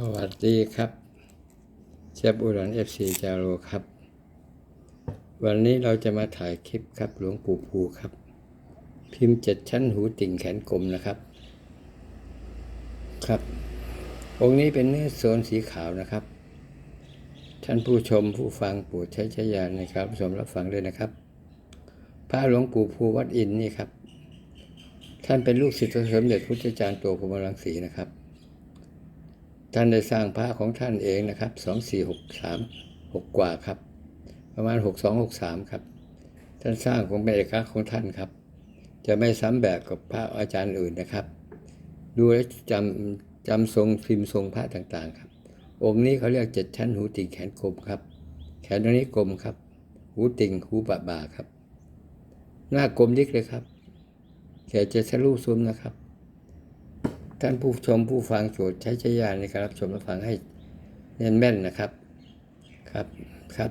สวัสดีครับเชฟอุดรเอฟซีจาโรครับ วันนี้เราจะมาถ่ายคลิปครับหลวงปู่ภูครับ พิมพ์เจ็ดชั้นหูติ่งแขนกลมนะครับ ครับ องค์นี้เป็นเนื้อโซนสีขาวนะครับ ท่านผู้ชมผู้ฟังโปรดใช้ใช้ยานนการรับชมรับฟังด้วยนะครับ พระหลวงปู่ภูวัดอินนี่ครับ ท่านเป็นลูกศิษย์สมเด็จพุทธจารย์โตพรหมรังสีนะครับ ท่านได้สร้างพระของท่านเองนะครับสองสี่หกสามหกกว่าครับ ประมาณหกสองหกสามครับ ท่านสร้างของเป็นเอกลักษณ์ของท่านครับ จะไม่ซ้ำแบบกับพระอาจารย์อื่นนะครับ ดูแลวจำจำทรงพิมพ์ทรงพระต่างๆครับ องค์นี้เขาเรียกเจ็ดชั้นหูติ่งแขนกลมครับ แขนตรงนี้กลมครับ หูติ่งหูบะบ่าครับ หน้ากลมดิกเลยครับแขนจะทะลุซุ้มนะครับ ท่านผู้ชมผู้ฟังโปรดใช้ใช้ยานในการรับชมรับฟังให้แน่นแม่นนะครับ ครับครับ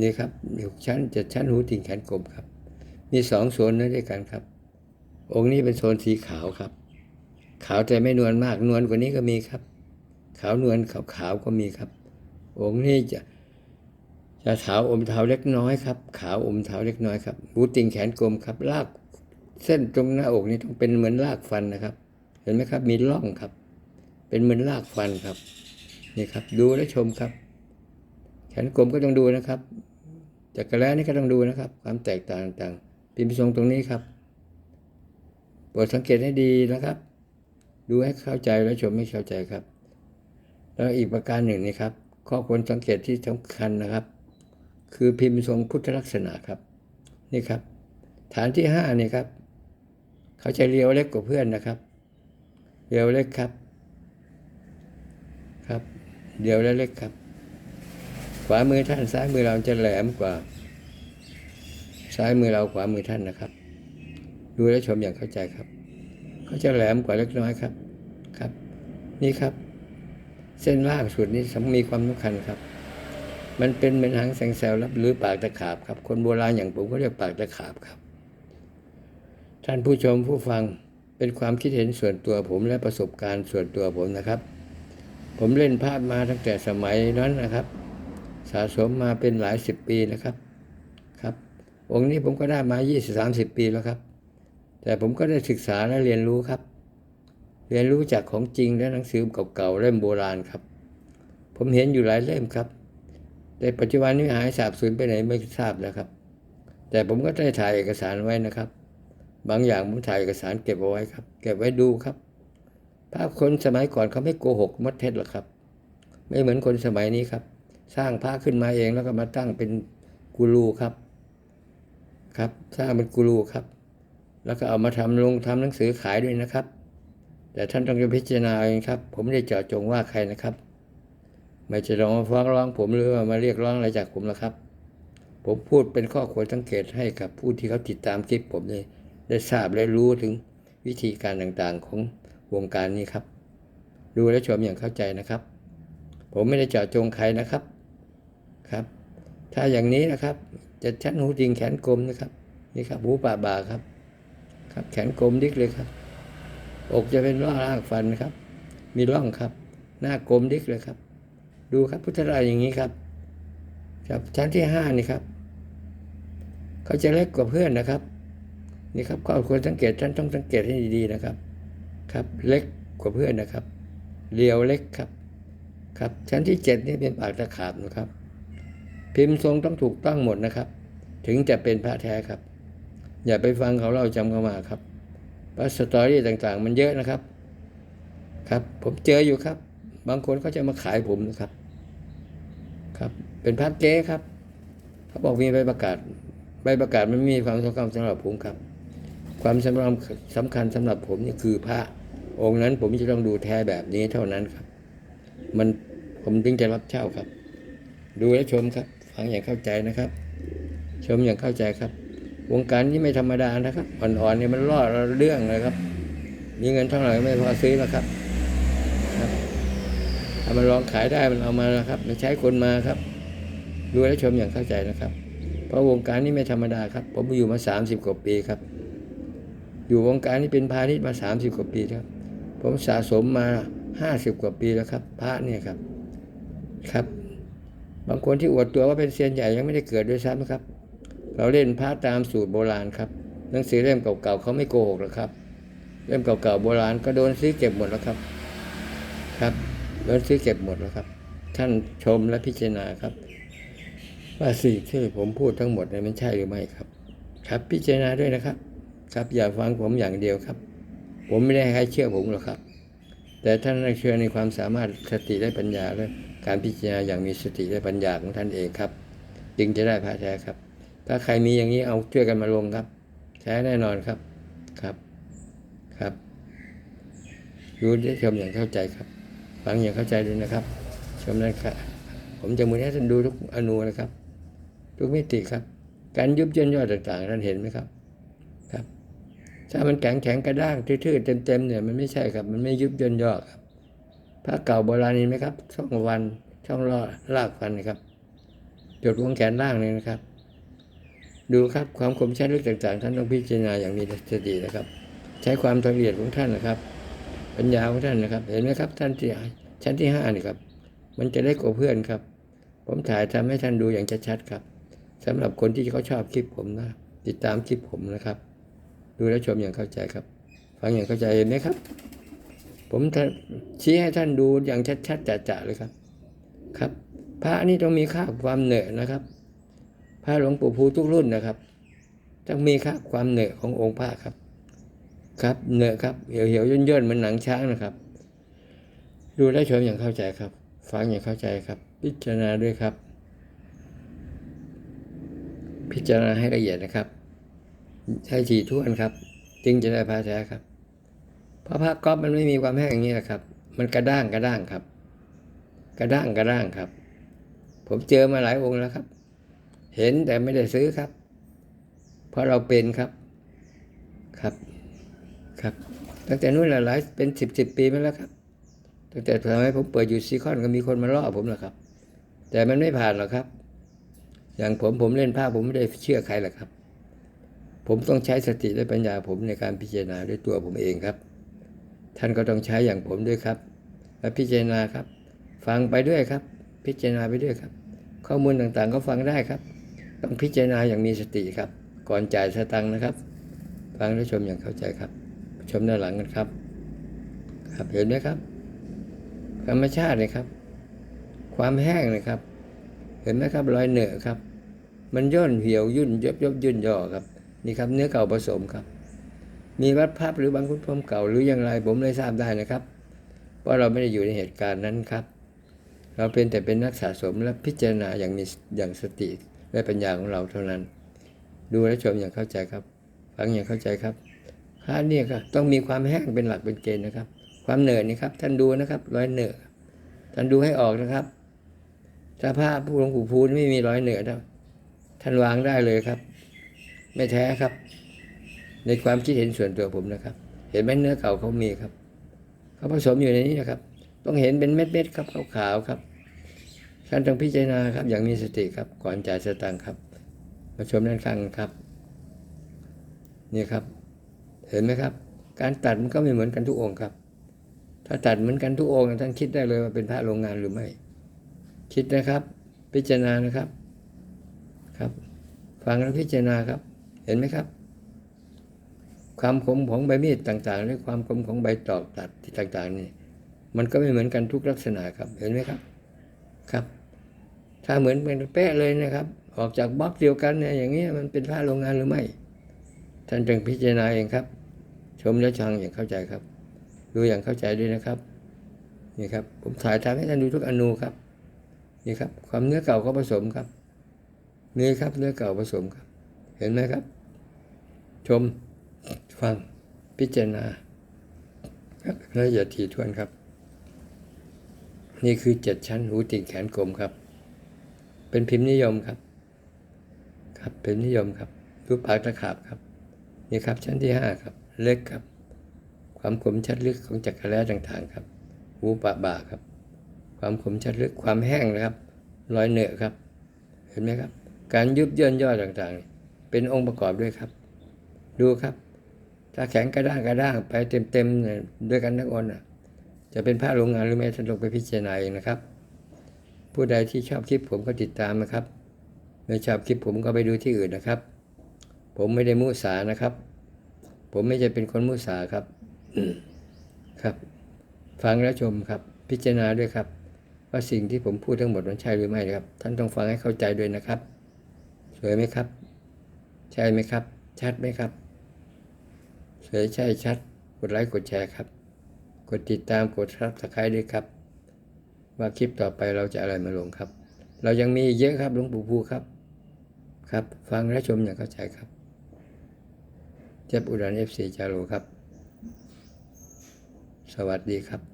นี่ครับอยู่ชั้นเจ็ดชั้นหูติ่งแขนกลมครับ มีสองโซนนั้นด้วยกันครับ องค์นี้เป็นโซนสีขาวครับ ขาวแต่ไม่นวลมากนวลกว่านี้ก็มีครับ ขาวนวลขาวขาวก็มีครับ องค์นี้จะจะเท้าอมเทาเล็กน้อยครับ ขาวอมเทาเล็กน้อยครับหูติ่งแขนกลมครับลากเส้นตรงหน้าอกนี้ต้องเป็นเหมือนลากฟันนะครับ เห็นไหมครับ มีร่องครับ เป็นเหมือนรากฟันครับ นี่ครับ ดูและชมครับ แขนกลมก็ต้องดูนะครับ จักรแล้นี่ก็ต้องดูนะครับ ความแตกต่างต่างพิมพ์ทรงตรงนี้ครับโปรดสังเกตให้ดีนะครับ ดูให้เข้าใจและชมให้เข้าใจครับ แล้วอีกประการหนึ่งนี่ครับ ข้อควรสังเกตที่สำคัญนะครับ คือพิมพ์ทรงพุทธลักษณะครับ นี่ครับ ฐานที่ห้านี่ครับ เขาจะเรียวเล็กกว่าเพื่อนนะครับ เดียวเล็กครับ ครับ เดียวเล็กครับ ขวามือท่านซ้ายมือเราจะแหลมกว่า ซ้ายมือเราขวามือท่านนะครับ ดูและชมอย่างเข้าใจครับเขาจะแหลมกว่าเล็กน้อยครับ ครับ นี่ครับ เส้นล่างสุดนี้สมีความสำคัญครับ มันเป็นเหมือนหางแสงแซวรับหรือปากตะขาบครับ คนโบราณอย่างผมก็เรียกปากตะขาบครับ ท่านผู้ชมผู้ฟัง เป็นความคิดเห็นส่วนตัวผมและประสบการณ์ส่วนตัวผมนะครับ ผมเล่นภาพมาตั้งแต่สมัยนั้นนะครับ สะสมมาเป็นหลายสิบปีนะครับครับ องค์นี้ผมก็ได้มา 20-30 ปีแล้วครับ แต่ผมก็ได้ศึกษาและเรียนรู้ครับ เรียนรู้จากของจริงและหนังสือเก่าๆเล่มโบราณครับ ผมเห็นอยู่หลายเล่มครับ แต่ปัจจุบันนี้หายสาบสูญไปไหนไม่ทราบแล้วครับ แต่ผมก็ได้ถ่ายเอกสารไว้นะครับ บางอย่างผมถ่ายเอกสารเก็บเอาไว้ครับ เก็บไว้ดูครับ ภาพคนสมัยก่อนเขาไม่โกหกมดเท็จหรอกครับ ไม่เหมือนคนสมัยนี้ครับ สร้างพระขึ้นมาเองแล้วก็มาตั้งเป็นกูรูครับ ครับ สร้างเป็นกูรูครับ แล้วก็เอามาทำลงทำหนังสือขายด้วยนะครับ แต่ท่านต้องพิจารณาเองครับ ผมไม่ได้เจาะจงว่าใครนะครับ ไม่จะลองมาฟ้องร้องผมหรือว่ามาเรียกร้องอะไรจากผมแล้วครับ ผมพูดเป็นข้อควรสังเกตให้กับผู้ที่เขาติดตามคลิปผมเลย ได้ทราบและรู้ถึงวิธีการต่างๆของวงการนี้ครับ ดูและชมอย่างเข้าใจนะครับ ผมไม่ได้เจาะจงใครนะครับครับ ถ้าอย่างนี้นะครับ จะชั้นหูจริงแขนกลมนะครับ นี่ครับหูป่าบ่าครับ ครับแขนกลมดิกเลยครับ อกจะเป็นร่องร่างฟันครับ มีร่องครับ หน้ากลมดิกเลยครับ ดูครับพุทธรายอย่างนี้ครับ ครับชั้นที่ห้านี่ครับ เขาจะเล็กกว่าเพื่อนนะครับ นี่ครับข้อควรสังเกตท่านต้องสังเกตให้ดีๆนะครับ ครับ เล็กกว่าเพื่อนนะครับเรียวเล็กครับ ครับ ชั้นที่เจ็ดนี่เป็นปากตะขาบนะครับ พิมพ์ทรงต้องถูกต้องหมดนะครับ ถึงจะเป็นพระแท้ครับ อย่าไปฟังเขาเล่าจำเข้ามาครับพระสตอรี่ต่างๆ มันเยอะนะครับ ครับ ผมเจออยู่ครับ บางคนเขาจะมาขายผมนะครับ ครับ เป็นพระเก๊ครับ เขาบอกมีใบประกาศ ใบประกาศมันมีความสำคัญสำหรับผมครับ ความสำคัญสำคัญสำหรับผมนี่คือพระองค์นั้นผมจะต้องดูแท้แบบนี้เท่านั้นครับ มันผมถึงจะรับเช่าครับ ดูและชมครับ ฟังอย่างเข้าใจนะครับ ชมอย่างเข้าใจครับ วงการนี้ไม่ธรรมดานะครับ อ่อนๆเนี่ยมันล่อเรื่องเลยครับ มีเงินเท่าไหร่ไม่พอซื้อแล้วครับครับถ้ามันลองขายได้มันเอามานะครับไม่ใช้คนมาครับ ดูและชมอย่างเข้าใจนะครับ เพราะวงการนี้ไม่ธรรมดาครับ ผมอยู่มาสามสิบกว่าปีครับ อยู่วงการนี้เป็นพาณิชย์มาสามสิบกว่าปีครับ ผมสะสมมาห้าสิบกว่าปีแล้วครับ พระเนี่ยครับครับ บางคนที่อวดตัวว่าเป็นเซียนใหญ่ยังไม่ได้เกิดด้วยซ้ำครับ เราเล่นพระตามสูตรโบราณครับหนังสือเล่มเก่าๆเขาไม่โกหกหรอกครับ เล่มเก่าๆโบราณก็โดนซื้อเก็บหมดแล้วครับ ครับโดนซื้อเก็บหมดแล้วครับ ท่านชมและพิจารณาครับ ว่าสิ่งที่ผมพูดทั้งหมดเนี่ยมันใช่หรือไม่ครับ ครับพิจารณาด้วยนะครับ ครับอย่าฟังผมอย่างเดียวครับ ผมไม่ได้ให้ใครเชื่อผมหรอกครับ แต่ท่านเชื่อในความสามารถสติและปัญญาและการพิจารณาอย่างมีสติและปัญญาของท่านเองครับ จึงจะได้พระแท้ครับ ถ้าใครมีอย่างนี้เอาช่วยกันมาลงครับแท้แน่นอนครับครับครับรู้ได้ชมอย่างเข้าใจครับฟังอย่างเข้าใจด้วยนะครับ ชมนั้นครับผมจะมือให้ท่านดูทุกอนูนะครับ ทุกมิติครับ การยุบย่นย่อต่างๆท่านเห็นไหมครับ ถ้ามันแข็งแข็งกระด้างทื่อๆเต็มๆเนี่ยมันไม่ใช่ครับ มันไม่ยุบย่นย่อครับพระเก่าโบราณนี่ไหมครับช่องวันช่องล่อลากฟันนะครับจุดวงแขนล่างเลยนะครับ ดูครับความคมชัดลึกต่างๆ ท่านต้องพิจารณาอย่างมีสตินะครับ ใช้ความละเอียดของท่านนะครับ ปัญญาของท่านนะครับ เห็นไหมครับ ท่านที่ชั้นที่ห้านี่ครับ มันจะเล็กกว่าเพื่อนครับ ผมถ่ายทำให้ท่านดูอย่างชัดๆครับสำหรับคนที่เขาชอบคลิปผมนะ ติดตามคลิปผมนะครับ ดูและชมอย่างเข้าใจครับ ฟังอย่างเข้าใจเห็นไหมครับ ผมชี้ให้ท่านดูอย่างชัดๆจะๆเลยครับ ครับ พระนี่ต้องมีค่าความเหนือยนะครับ พระหลวงปู่ภูทุกรุ่นนะครับ ต้องมีค่าความเหนือยขององค์พระครับ ครับเหนือยครับเหี่ยวเหี่ยวย่นย่นๆเหมือนหนังช้างนะครับ ดูและชมอย่างเข้าใจครับ ฟังอย่างเข้าใจครับ พิจารณาด้วยครับ พิจารณาให้ละเอียดนะครับ ใช้ฉีท่วนครับ จึงจะได้พระแท้ครับ เพราะพระก๊อฟมันไม่มีความแห้งอย่างนี้แหละครับ มันกระด้างกระด้างครับ กระด้างกระด้างครับ ผมเจอมาหลายองค์แล้วครับ เห็นแต่ไม่ได้ซื้อครับ เพราะเราเป็นครับครับครับตั้งแต่นู้นหลายเป็นสิบสิบปีมาแล้วครับตั้งแต่ทำให้ผมเปิดอยู่ซีคอนก็มีคนมาล่อผมแล้วครับ แต่มันไม่ผ่านหรอกครับ อย่างผมผมเล่นภาพผมไม่ได้เชื่อใครหรอกครับ ผมต้องใช้สติและปัญญาผมในการพิจารณาด้วยตัวผมเองครับ ท่านก็ต้องใช้อย่างผมด้วยครับ และพิจารณาครับ ฟังไปด้วยครับ พิจารณาไปด้วยครับ ข้อมูลต่างๆก็ฟังได้ครับ ต้องพิจารณาอย่างมีสติครับ ก่อนจ่ายสตังค์นะครับ ฟังและชมอย่างเข้าใจครับ ชมด้านหลังกันครับ ครับเห็นไหมครับ ธรรมชาติเลยครับ ความแห้งเลยครับ เห็นไหมครับรอยเหนือครับ มันย่นเหี่ยวยุ่นยบยบยุ่นย่อครับ นี่ครับเนื้อเก่าผสมครับ มีวัดภาพหรือบางคุณพรมเก่าหรืออย่างไรผมเลยทราบได้นะครับเพราะเราไม่ได้อยู่ในเหตุการณ์นั้นครับ เราเป็นแต่เป็นนักสะสมและพิจารณาอย่างมีอย่างสติและปัญญาของเราเท่านั้น ดูและชมอย่างเข้าใจครับ ฟังอย่างเข้าใจครับพระเนี่ยครับต้องมีความแห้งเป็นหลักเป็นเกณฑ์นะครับ ความเหนื่อยนี่ครับ ท่านดูนะครับร้อยเหนื่อยท่านดูให้ออกนะครับถ้าพระผู้หลวงปู่พูนไม่มีร้อยเหนื่อยท่านวางได้เลยครับ ไม่แท้ครับ ในความคิดเห็นส่วนตัวผมนะครับ เห็นไหมเนื้อเก่าเขามีครับเขาผสมอยู่ในนี้นะครับ ต้องเห็นเป็นเม็ดๆครับขาวๆครับท่านต้องพิจารณาครับ อย่างมีสติครับ ก่อนจ่ายสตางค์ครับมาชมด้านข้างครับ นี่ครับ เห็นไหมครับ การตัดมันก็ไม่เหมือนกันทุกองค์ครับ ถ้าตัดเหมือนกันทุกองค์ท่านคิดได้เลยว่าเป็นพระโรงงานหรือไม่ คิดนะครับ พิจารณานะครับ ครับ ฟังแล้วพิจารณาครับ เห็นไหมครับ ความคมของใบมีดต่างๆ และความคมของใบตอกตัดที่ต่างๆนี่มันก็ไม่เหมือนกันทุกลักษณะครับ เห็นไหมครับ ครับ ถ้าเหมือนเป็นเป๊ะเลยนะครับ ออกจากบล็อกเดียวกันเนี่ยอย่างนี้ยมันเป็นผ้าโรงงานหรือไม่ ท่านจึงพิจารณาเองครับ ชมและชังอย่างเข้าใจครับ ดูอย่างเข้าใจด้วยนะครับ นี่ครับ ผมถ่ายทำให้ท่านดูทุกอนูครับ นี่ครับ ความเนื้อเก่าก็ผสมครับ นี่ครับเนื้อเก่าผสมครับ เห็นไหมครับ ชม ฟัง พิจารณาครับละเอียดถี่ถ้วนครับ นี่คือเจ็ดชั้นหูติ่งแขนกลมครับ เป็นพิมพ์นิยมครับ ครับพิมพ์นิยมครับรูปปากตะขาบครับ นี่ครับชั้นที่ห้าครับ เล็กครับ ความคมชัดลึกของจักรแล้ต่างๆครับหูปะบ่าครับ ความคมชัดลึกความแห้งนะครับ รอยเหนอะครับ เห็นไหมครับ การยุบย่นย่อต่างๆ เป็นองค์ประกอบด้วยครับ ดูครับ ถ้าแข็งกระด้างกระด้างไปเต็มๆเนี่ยด้วยกันทั้งอนอะจะเป็นพระโรงงานหรือไม่ท่านลงไปพิจารณาเองนะครับ ผู้ใดที่ชอบคลิปผมก็ติดตามนะครับไม่ชอบคลิปผมก็ไปดูที่อื่นนะครับ ผมไม่ได้มุสานะครับ ผมไม่ใช่เป็นคนมุสาครับครับ ฟังและชมครับ พิจารณาด้วยครับ ว่าสิ่งที่ผมพูดทั้งหมดมันใช่หรือไม่ครับ ท่านต้องฟังให้เข้าใจด้วยนะครับ สวยไหมครับ ใช่ไหมครับ ชัดไหมครับ ยใช่ชัด กดไลค์กดแชร์ครับ กดติดตามกดซับสไครต์ด้วยครับ ว่าคลิปต่อไปเราจะอะไรมาลงครับ เรายังมีเยอะครับหลวงปู่ภูครับ ครับ ฟังและชมอย่างเข้าใจครับเจ็บอุดรเอฟซีจาโรครับ สวัสดีครับ